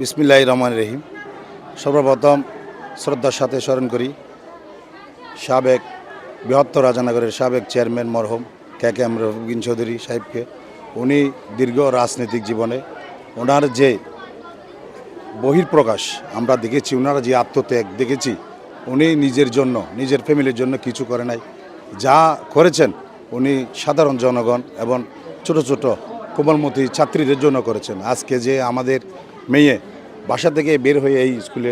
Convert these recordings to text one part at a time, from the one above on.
বিসমিল্লাহ রহমান রহিম। সর্বপ্রথম শ্রদ্ধার সাথে স্মরণ করি, সাবেক বৃহত্তর রাজানগরের সাবেক chairman মরহম K K M Rafikin Chowdhury সাহেবকে। উনি দীর্ঘ রাজনৈতিক জীবনে ওনার যে বহির্প্রকাশ আমরা দেখেছি, ওনারা যে আত্মত্যাগ দেখেছি, উনি নিজের জন্য, নিজের ফ্যামিলির জন্য কিছু করে নাই। যা করেছেন উনি সাধারণ জনগণ এবং ছোট ছোট কোমলমতি ছাত্রীদের জন্য করেছেন। আজকে যে আমাদের মেয়ে বাসা থেকে বের হয়ে এই স্কুলে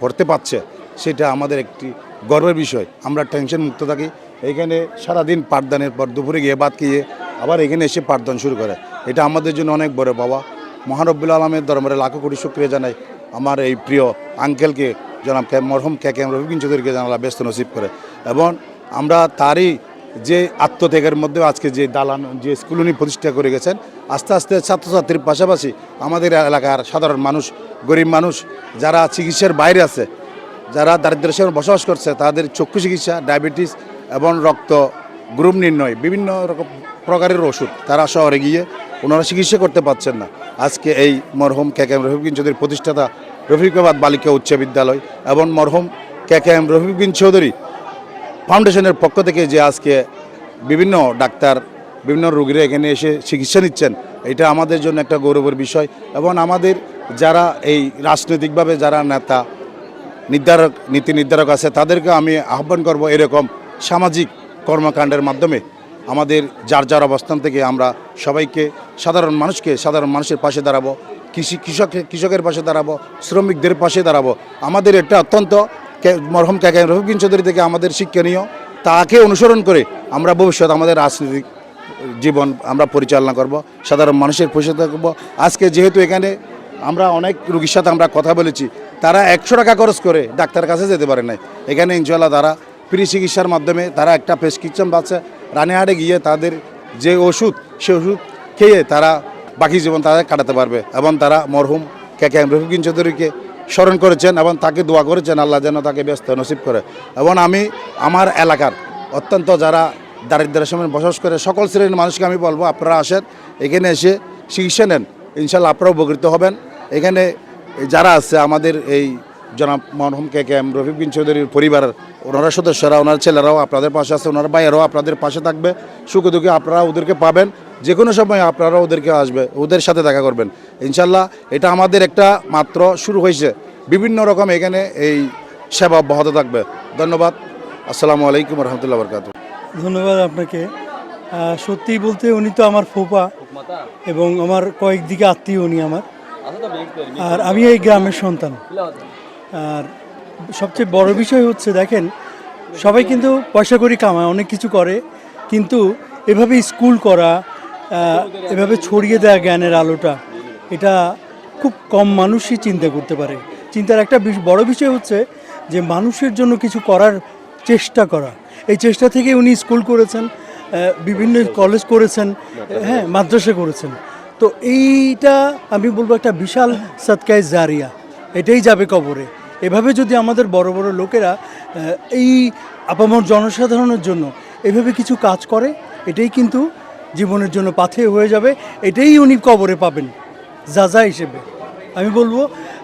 পড়তে পারছে, সেটা আমাদের একটি গর্বের বিষয়। আমরা টেনশন মুক্ত থাকি। এখানে সারাদিন পাঠদানের পর দুপুরে গিয়ে বাদ খেয়ে আবার এখানে এসে পাঠদান শুরু করে। এটা আমাদের জন্য অনেক বড় বাবা মহানব্বুল আলমের দরবারে লাখো কোটি শুক্রিয়া জানাই। আমার এই প্রিয় আঙ্কেলকে জনাব কে, মরহুম কে কে রবিন চৌধুরীকে জানালা ব্যস্ত নসিব করে। এবং আমরা তারই যে আত্মত্যাগের মধ্যে আজকে যে দালান, যে স্কুল উনি প্রতিষ্ঠা করে গেছেন আস্তে আস্তে ছাত্রছাত্রীর পাশাপাশি আমাদের এলাকার সাধারণ মানুষ, গরিব মানুষ, যারা চিকিৎসার বাইরে আছে, যারা দারিদ্র্যের সঙ্গে বসবাস করছে, তাদের চক্ষু চিকিৎসা, ডায়াবেটিস এবং রক্ত গ্রুপ নির্ণয়, বিভিন্ন রকম প্রকারের ওষুধ তারা শহরে গিয়ে ওনারা চিকিৎসা করতে পারছেন না। আজকে এই মরহুম কে কে এম রফিকুদ্দিন চৌধুরীর প্রতিষ্ঠাতা রফিকাবাদ বালিকা উচ্চ বিদ্যালয় এবং মরহুম K K M Rafiquddin Chowdhury ফাউন্ডেশনের পক্ষ থেকে যে আজকে বিভিন্ন ডাক্তার বিভিন্ন রোগীরা এখানে এসে চিকিৎসা নিচ্ছেন। এটা আমাদের জন্য একটা গৌরবের বিষয় এবং আমাদের যারা এই রাজনৈতিকভাবে যারা নেতা, নির্ধারক, নীতি নির্ধারক আছে তাদেরকে আমি আহ্বান করব এরকম সামাজিক কর্মকাণ্ডের মাধ্যমে। আমাদের যার যার অবস্থান থেকে আমরা সবাইকে, সাধারণ মানুষকে, সাধারণ মানুষের পাশে দাঁড়াবো, কৃষি, কৃষক, কৃষকের পাশে দাঁড়াবো, শ্রমিকদের পাশে দাঁড়াবো। আমাদের এটা অত্যন্ত মরহুম কাকা রফিকিন চৌধুরী থেকে আমাদের শিক্ষণীয়। তাকে অনুসরণ করে আমরা ভবিষ্যৎ আমাদের রাজনৈতিক জীবন আমরা পরিচালনা করব, সাধারণ মানুষের পাশে থাকব আজকে যেহেতু এখানে আমরা অনেক রুগীর সাথে আমরা কথা বলেছি, তারা একশো টাকা খরচ করে ডাক্তার কাছে যেতে পারে নাই। এখানে ইনশাল্লাহ তারা ফ্রি চিকিৎসার মাধ্যমে তারা একটা প্রেসক্রিপশন পাচ্ছে রানিহাটে গিয়ে তাদের যে ওষুধ সে ওষুধ খেয়ে তারা বাকি জীবন তাদের কাটাতে পারবে এবং তারা মরহুম কে কে রফিকিন চৌধুরীকে স্মরণ করেছেন এবং তাকে দোয়া করেছেন, আল্লাহ যেন তাকে ব্যস্ত নসিব করে। এবং আমি, আমার এলাকার অত্যন্ত যারা দারিদ্রের সময় বসবাস করে সকল শ্রেণির মানুষকে আমি বলব, আপনারা আসেন, এখানে এসে চিকিৎসা নেন। ইনশাল্লাহ আপনারা উপকৃত হবেন। এখানে যারা আছে, আমাদের এই জনাব মরহম কে কে এম রফিক বিন চৌধুরীর পরিবারের ওনারা সদস্যরা, ওনার ছেলেরাও আপনাদের পাশে আছে, ওনার ভাইয়েরাও আপনাদের পাশে থাকবে। সুখে দুঃখে আপনারা ওদেরকে পাবেন। যে কোনো সময় আপনারা ওদেরকে আসবে, ওদের সাথে দেখা করবেন। ইনশাল্লাহ এটা আমাদের একটা মাত্র শুরু হয়েছে। বিভিন্ন রকম এখানে এই সেবা অব্যাহত থাকবে। ধন্যবাদ। আসসালামু আলাইকুম রহমতুল্লাহ বরকাত ধন্যবাদ আপনাকে। সত্যি বলতে উনি তো আমার ফোপা এবং আমার কয়েকদিকে আত্মীয় উনি আমার। আর আমি এই গ্রামের সন্তান। আর সবচেয়ে বড় বিষয় হচ্ছে, দেখেন, সবাই কিন্তু পয়সা করি কামায়, অনেক কিছু করে, কিন্তু এভাবে স্কুল করা এভাবে ছড়িয়ে দেওয়া জ্ঞানের আলোটা, এটা খুব কম মানুষই চিন্তা করতে পারে। চিন্তার একটা বড় বিষয় হচ্ছে যে, মানুষের জন্য কিছু করার চেষ্টা করা এই চেষ্টা থেকে উনি স্কুল করেছেন বিভিন্ন কলেজ করেছেন। হ্যাঁ মাদ্রাসা করেছেন। তো এইটা আমি বলব একটা বিশাল সৎকায় জারিয়া। এটাই যাবে কবরে। এভাবে যদি আমাদের বড় বড় লোকেরা এই আপামর জনসাধারণের জন্য এভাবে কিছু কাজ করে এটাই কিন্তু জীবনের জন্য পাথে হয়ে যাবে। এটাই উনি কবরে পাবেন যা যা হিসেবে। আমি বলব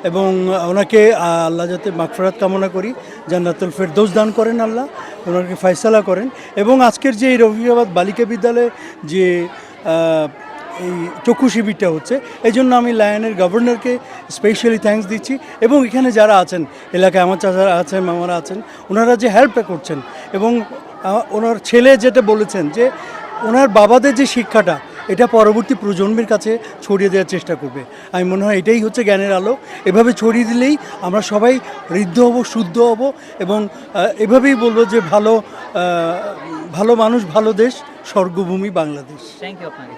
এবং ওনাকে, আল্লাহ যাতে মাগফরাত কামনা করি, জান্নাতুল ফেরদৌস দান করেন আল্লাহ, ওনাকে ফয়সালা করেন। এবং আজকের যে এই রফিকাবাদ বালিকা বিদ্যালয়ে যে এই চক্ষু শিবিরটা হচ্ছে, এই জন্য আমি লায়নের গভর্নরকে স্পেশালি থ্যাঙ্কস দিচ্ছি। এবং এখানে যারা আছেন, এলাকায় আমার চাচারা আছেন, মামারা আছেন, ওনারা যে হেল্পটা করছেন, এবং ওনার ছেলে যেটা বলেছেন যে, ওনার বাবাদের যে শিক্ষাটা এটা পরবর্তী প্রজন্মের কাছে ছড়িয়ে দেওয়ার চেষ্টা করবে। আমি মনে হয় এটাই হচ্ছে জ্ঞানের আলো। এভাবে ছড়িয়ে দিলেই আমরা সবাই ঋদ্ধ হব, শুদ্ধ হব এবং এভাবেই বলব যে ভালো ভালো মানুষ, ভালো দেশ, স্বর্গভূমি বাংলাদেশ। থ্যাংক ইউ আপনাকে।